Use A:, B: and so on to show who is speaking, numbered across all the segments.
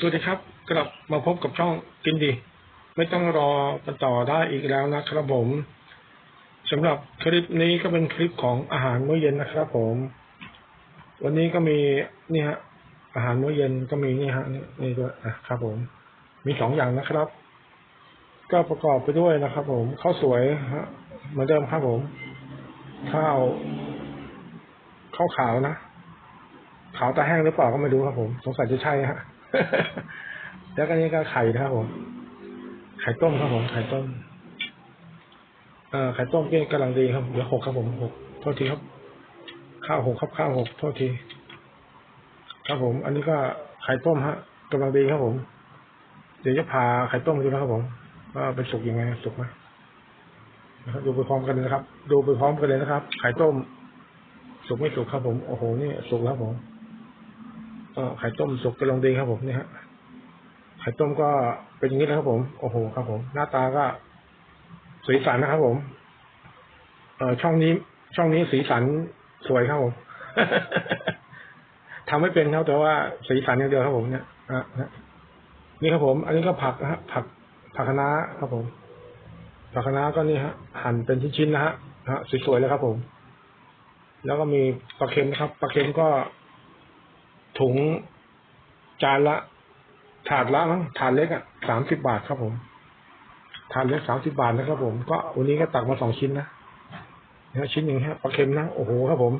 A: สวัสดีครับ กลับมาพบกับช่องกินดี ไม่ต้องรอกันต่อได้อีกแล้วนะครับผมสำหรับคลิปนี้ก็เป็นคลิปของอาหารมื้อเย็นนะครับผม วันนี้ก็มีนี่ฮะ อาหารมื้อเย็นก็มีนี่ฮะนี่ด้วยนะครับผม มีสองอย่างนะครับ ก็ประกอบไปด้วยนะครับ ผมข้าวสวยฮะเหมือนเดิมครับผม ข้าวข้าวขาวนะขาวตาแห้งหรือเปล่าก็ไม่รู้ครับผม สงสัยจะใช่ฮะ แล้วก็นี่ก็ไข่นะครับผม ไข่ต้มครับผม ไข่ต้ม เอ่อ ไข่ต้มก็กำลังดีครับเดี๋ยวหกครับผมหกโทษทีครับ ข้าวหกครับ ข้าวหกโทษที ครับผม อันนี้ก็ไข่ต้มฮะกำลังดีครับผม เดี๋ยวจะพาไข่ต้มดูนะครับผมว่าเป็นสุกยังไงสุกไหมนะครับดูไปพร้อมกันเลยนะครับ ดูไปพร้อมกันเลยนะครับ ไข่ต้ม สุกไม่สุกครับผม โอ้โห นี่สุกแล้วครับผม เออไข่ต้มสุกกำลังดีครับผมนี่ฮะไข่ต้มก็เป็นอย่างนี้นะครับ ผมโอ้โหครับ ผม หน้าตาก็สีสันนะครับ ผม เออช่องนี้ ช่องนี้สีสันสวยครับผมทำไม่เป็นครับแต่ว่าสีสันอย่างเดียวครับผมเนี่ยอะนะนี่ครับผม อันนี้ก็ผักนะฮะผักผักคะน้าครับผม ผักคะน้าก็นี่ฮะ หั่นเป็นชิ้นๆนะฮะฮะสวยๆเลยครับผม แล้วก็มีปลาเค็มนะครับปลาเค็มก็ ถุงจานละ ถาดละมั้งถาดเล็กอะสามสิบบาทครับผม ถาดเล็กสามสิบาทนะครับผม ก็วันนี้ก็ตักมาสองชิ้นนะเนี่ยชิ้นหนึ่งฮะปลาเค็มนะโอ้โหครับผม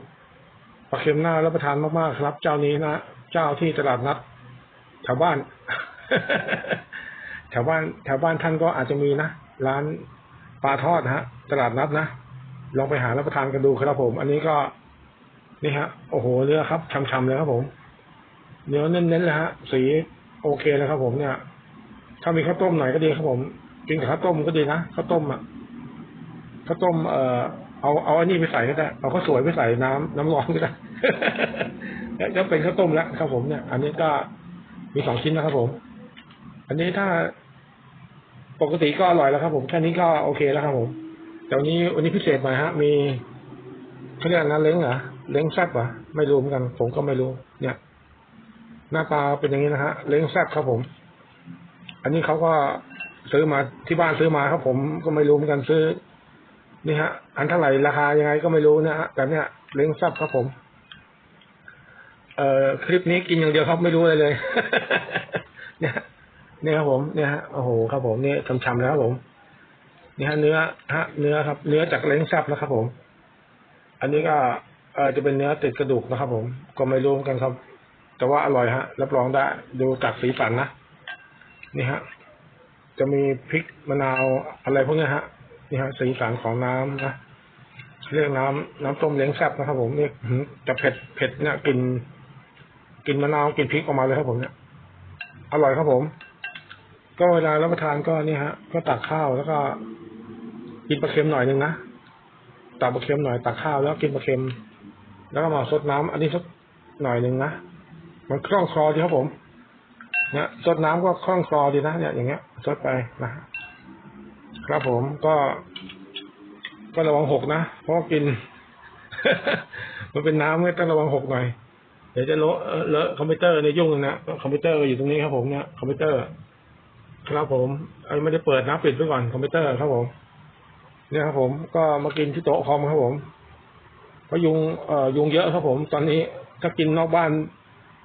A: ปลาเค็มหน่ารับประทานมากๆครับ เจ้านี้นะเจ้าที่ตลาดนัดแถวบ้านแถวบ้านแถวบ้านท่านก็อาจจะมีนะร้านปลาทอดฮะ ตลาดนัดนะลองไปหารับประทานกันดูครับผม อันนี้ก็นี่ฮะ โอ้โหเนื้อครับช่ำๆเลยครับผม เนื้อเน้นๆเลยฮะ สีโอเคเลยครับ ผมเนี่ย ถ้ามีข้าวต้มหน่อยก็ดีครับผม กินกับข้าวต้มก็ดีนะข้าวต้มอะข้าวต้มเอ่อเอาเอาอันนี้ไปใส่ก็ได้เอาข้าวสวยไปใส่น้ำน้ำร้อนก็ได้แล้วเป็นข้าวต้มแล้วครับผมเนี่ย อันนี้ก็มีสองชิ้นนะครับผม อันนี้ถ้าปกติก็อร่อยแล้วครับ ผมแค่นี้ก็โอเคแล้วครับผมแต่วันนี้วันนี้พิเศษหน่อยฮะ มีเขาเรียกนะเล้งเหรอเล้งแซ่บเหรอไม่รู้เหมือนกัน ผมก็ไม่รู้ เนี่ย หน้าตาเป็นอย่างนี้นะฮะ เล้งแซ่บครับผม อันนี้เขาก็ซื้อมาที่บ้านซื้อมาครับผมก็ไม่รู้เหมือนกันซื้อ นี่ฮะ อันเท่าไหร่ราคายังไงก็ไม่รู้นะฮะแต่เนี่ยเล้งแซ่บครับผม เอ่อคลิปนี้กินอย่างเดียวครับไม่รู้อะไรเลย เนี่ยเนี่ยครับผมเนี่ยฮะโอ้โหครับผมเนี่ยช้ำๆแล้วครับผมนี่ฮะเนื้อฮะเนื้อครับ เนื้อจากเล้งแซ่บนะครับผม อันนี้ก็เออจะเป็นเนื้อติดกระดูกนะครับผม ก็ไม่รู้เหมือนกันครับ แต่ว่าอร่อยฮะ รับรองได้ ดูจากสีสันนะ นี่ฮะ จะมีพริกมะนาวอะไรพวกเนี้ยฮะ นี่ฮะ สีสันของน้ำนะ เรียกน้ำน้ำต้มเล้งแซ่บนะครับผมนี่จะเผ็ดเผ็ดเนี่ยกลินกลินมะนาวกินพริกออกมาเลยครับผมเนี่ย อร่อยครับผม ก็เวลารับประทานก็นี่ฮะ ก็ตักข้าวแล้วก็ กินปลาเค็มหน่อยหนึงนะ ตักปลาเค็มหน่อยตักข้าวแล้วกินปลาเค็ม แล้วก็มาซดน้ำอันนี้สักหน่อยหนึ่งนะ มันคล่องคลอดีครับผมเนี่ยซดน้ำก็คล่องคลอดีนะเนี่ยอย่างเงี้ยซดไปนะครับผมก็ ก็ระวังหกนะเพราะกิน มันเป็นน้ำไม่ต้องระวังหกหน่อยเดี๋ยวจะเลอะเลอะคอมพิวเตอร์ในยยุ่งนะคอมพิวเตอร์อยู่ตรงนี้ครับผมเนี่ยคอมพิวเตอร์ ครับผมไอ้ไม่ได้เปิดนะปิดไว้ก่อนคอมพิวเตอร์ครับผมเนี่ยครับผมก็มากินที่โต๊ะคอมครับผมเพราะยุงเอ่อยุงเยอะครับผม ตอนนี้ถ้ากินนอกบ้าน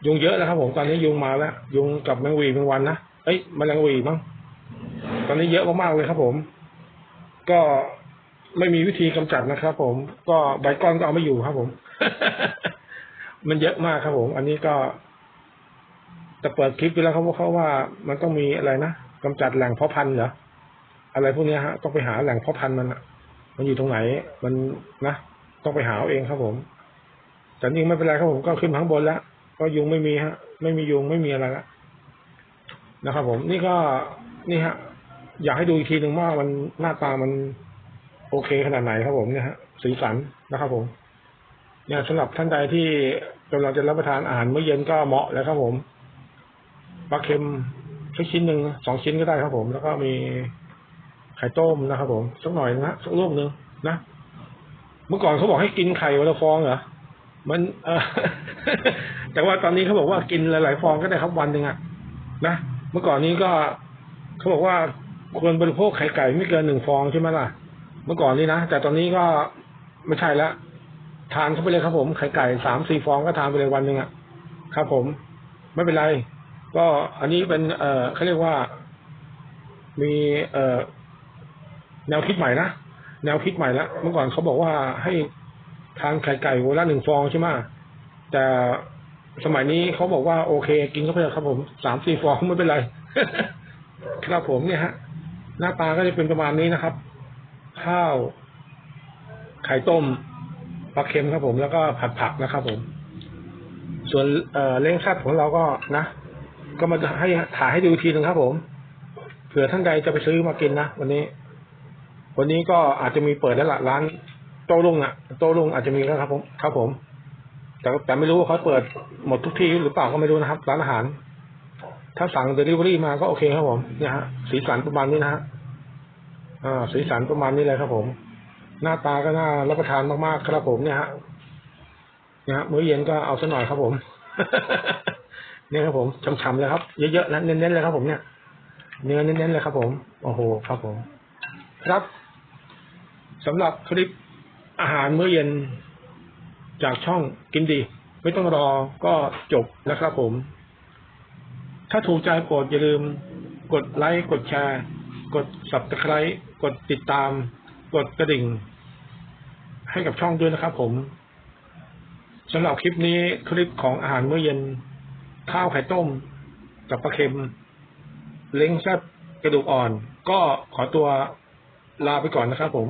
A: ยุงเยอะแล้วครับผมตอนนี้ยุงมาแล้วยุงกับแมงวีแมงวันนะเอ้ยแมลงวีมั้งตอนนี้เยอะมากๆเลยครับ ผม ก็ไม่มีวิธีกำจัดนะครับ ผมก็ใบก้อนก็เอาไม่อยู่ครับ ผม มันเยอะมากครับ ผม อันนี้ก็แต่เปิดคลิปไปแล้วเขาบอกเขาว่ามันต้องมีอะไรนะกำจัดแหล่งเพาะพันธุ์เหรออะไรพวกนี้ฮะ ต้องไปหาแหล่งเพาะพันธุ์มันอะมันอยู่ตรงไหน มันนะต้องไปหาเอาเองครับผมแต่นี่ไม่เป็นไรครับผมก็ขึ้นมาข้างบนแล้ว ก็ยุงไม่มีฮะ ไม่มียุงไม่มีอะไรละนะครับผมนี่ก็นี่ฮะ อยากให้ดูอีกทีหนึ่งว่ามันหน้าตามันโอเคขนาดไหนครับผมเนี่ยฮะสีสันนะครับผม เนี่ยสำหรับท่านใดที่กำลังจะรับประทานอาหารเมื้อเย็นก็เหมาะแล้วครับผมปลาเค็มสักชิ้นหนึ่งสองชิ้นก็ได้ครับผม แล้วก็มีไข่ต้มนะครับผมสักหน่อยนะสักลูกหนึ่งนะเมื่อก่อนเขาบอกให้กินไข่วันละฟองเหรอมันเออ แต่ว่าตอนนี้เขาบอกว่ากินหลาย ๆ ฟองก็ได้ครับวันหนึ่งอะนะเมื่อก่อนนี้ก็เขาบอกว่าควรบริโภคไข่ไก่ไม่เกินหนึ่งฟองใช่ไหมล่ะ เมื่อก่อนนี้นะแต่ตอนนี้ก็ไม่ใช่ละทานเข้าไปเลยครับผมไข่ไก่สามสี่ฟองก็ทานไปเลยวันหนึ่งอะครับ ผม ไม่เป็นไร ก็อันนี้เป็น เอ่อเขาเรียกว่า มีเอ่อแนวคิดใหม่นะแนวคิดใหม่ละเมื่อก่อนเขาบอกว่าให้ทานไข่ไก่วันละหนึ่งฟองใช่ไหมแต่ สมัยนี้เขาบอกว่าโอเค กินเข้าไปเถอะครับผมสามสี่ฟองไม่เป็นไร ครับผมเนี่ยฮะ หน้าตาก็จะเป็นประมาณนี้นะครับ ข้าว ไข่ต้มปลาเค็มครับผมแล้วก็ผัดผักนะครับผม ส่วนเอ่อเล้งแซ่บของเราก็นะก็มาให้ถ่ายให้ดูทีหนึ่งครับ ผมเผื่อท่านใดจะไปซื้อมากินนะวันนี้ วันนี้ก็อาจจะมีเปิดแล้วล่ะร้านโต้รุ่งอะโต้รุ่งอาจจะมีแล้วครับ ผมครับผม แต่แต่ไม่รู้ว่าเขาเปิดหมดทุกที่หรือเปล่าก็ไม่รู้นะครับ ร้านอาหาร ถ้าสั่งเดลิเวอรี่มาก็โอเคครับผมเนี่ยฮะสีสันประมาณนี้นะฮะอ่าสีสันประมาณนี้เลยครับผม หน้าตาก็น่ารับประทานมากๆครับผมเนี่ยฮะเนี่ยฮะมื้อเย็นก็เอาซะหน่อยครับผมเนี่ยครับผมช่ำๆเลยครับ เยอะๆแล้วเน้นๆเลยครับผมเนี่ยเนื้อเน้นๆเลยครับผมโอ้โหครับผม ครับสำหรับคลิปอาหารมื้อเย็น จากช่องกินดี ไม่ต้องรอก็จบนะครับผม ถ้าถูกใจโปรดอย่าลืม กดไลค์กดแชร์ กด subscribe กดติดตาม กดกระดิ่ง ให้กับช่องด้วยนะครับผมสำหรับคลิปนี้คลิปของอาหารมื้อเย็น ข้าวไข่ต้ม กับปลาเค็ม เล้งแซ่บกระดูกอ่อน ก็ขอตัวลาไปก่อนนะครับผม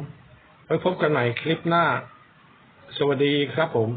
A: ไว้พบกันใหม่คลิปหน้า สวัสดีครับผม